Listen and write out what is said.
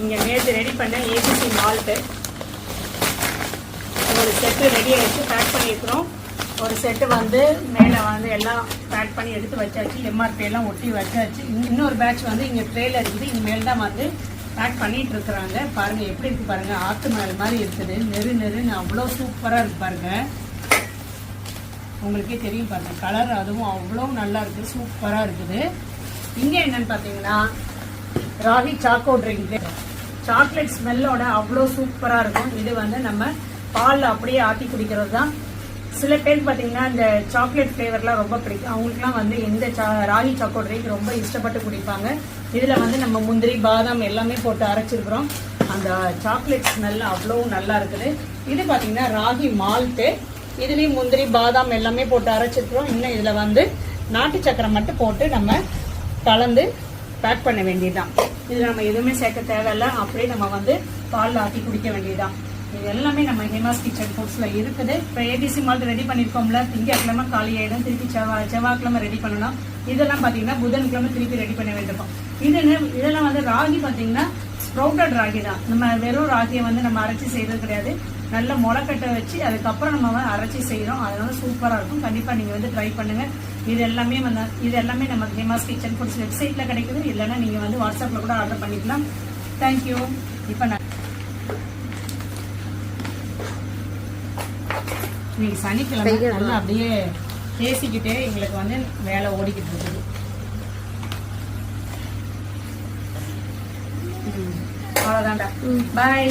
இங்கே நேற்று ரெடி பண்ண ஏபிசி மால்ட்டு ஒரு செட்டு ரெடி ஆகிடுச்சு பேக் பண்ணியிருக்கிறோம். ஒரு செட்டு வந்து மேலே வந்து எல்லாம் பேக் பண்ணி எடுத்து வச்சாச்சு எம்ஆர்பி எல்லாம் ஒட்டி வச்சாச்சு. இன்னொரு பேட்ச் வந்து இங்கே ட்ரேல இருக்குது இனிமேல் தான் வந்து பேக் பண்ணிட்டு இருக்கிறாங்க. பாருங்க எப்படி இருக்கு பாருங்க. ஆத்து மேல் மாதிரி இருக்குது. நெரு நெருன்னு அவ்வளோ சூப்பராக இருக்கு பாருங்க. உங்களுக்கே தெரியும் பாருங்க. கலர் அதுவும் அவ்வளோ நல்லா இருக்குது சூப்பராக இருக்குது. இங்கே என்னன்னு பார்த்தீங்கன்னா ராகி சாக்கோ ட்ரிங்க் சாக்லேட் ஸ்மெல்லோட அவ்வளோ சூப்பராக இருக்கும். இது வந்து நம்ம பாலில் அப்படியே ஆட்டி குடிக்கிறது தான். சில பேர் பார்த்தீங்கன்னா இந்த சாக்லேட் ஃப்ளேவர்லாம் ரொம்ப பிடிக்கும். அவங்களுக்குலாம் வந்து இந்த சா- ராகி சாக்கோ ட்ரிங்க் ரொம்ப இஷ்டப்பட்டு குடிப்பாங்க. இதில் வந்து நம்ம முந்திரி பாதாம் எல்லாமே போட்டு அரைச்சிருக்கிறோம். அந்த சாக்லேட் ஸ்மெல் அவ்வளோ நல்லா இருக்குது. இது பார்த்தீங்கன்னா ராகி மால்ட்டு இதுலேயும் முந்திரி பாதாம் எல்லாமே போட்டு அரைச்சிருக்கிறோம். இன்னும் இதில் வந்து நாட்டு சக்கரை மட்டும் போட்டு நம்ம கலந்து பேக் பண்ண வேண்டியதுதான். இதில் நம்ம எதுவுமே சேர்க்க தேவையில்ல. அப்படியே நம்ம வந்து பாலில் ஆட்டி குடிக்க வேண்டியதுதான். இது எல்லாமே நம்ம ஹேமாஸ் கிச்சன் ஃபுட்ஸில் இருக்குது. இப்போ ஏபிசி மால்ட் ரெடி பண்ணியிருக்கோம்ல திங்கக்கிழமை காலியாயிடும் திருப்பி செவ்வாய் செவ்வாய்க்கிழமை ரெடி பண்ணணும். இதெல்லாம் பார்த்தீங்கன்னா புதன்கிழமை திருப்பி ரெடி பண்ண வேண்டியிருக்கும். இது இதெல்லாம் வந்து ராகி பார்த்தீங்கன்னா ஸ்ப்ரௌட்டட் ராகி தான் நம்ம வெறும் ராகியை வந்து நம்ம அரைச்சி செய்யறது கிடையாது. நல்ல முளைக்கட்டை வச்சு அதுக்கப்புறம் நம்ம அரைச்சி செய்கிறோம் அதனால சூப்பராக இருக்கும். கண்டிப்பாக நீங்கள் வந்து ட்ரை பண்ணுங்க. இது எல்லாமே வந்து இது எல்லாமே நம்ம ஹேமாஸ் கிச்சன் ஃபுட்ஸ் வெப்சைட்டில் கிடைக்குது. இல்லைன்னா நீங்கள் வந்து வாட்ஸ்அப்பில் கூட ஆர்டர் பண்ணிக்கலாம். தேங்க்யூ இப்போ நான் இன்னைக்கு சனிக்கிழமை நல்லா அப்படியே பேசிக்கிட்டே எங்களுக்கு வந்து வேலை ஓடிக்கிட்டு இருக்குது. அவ்வளோதான்டா பாய்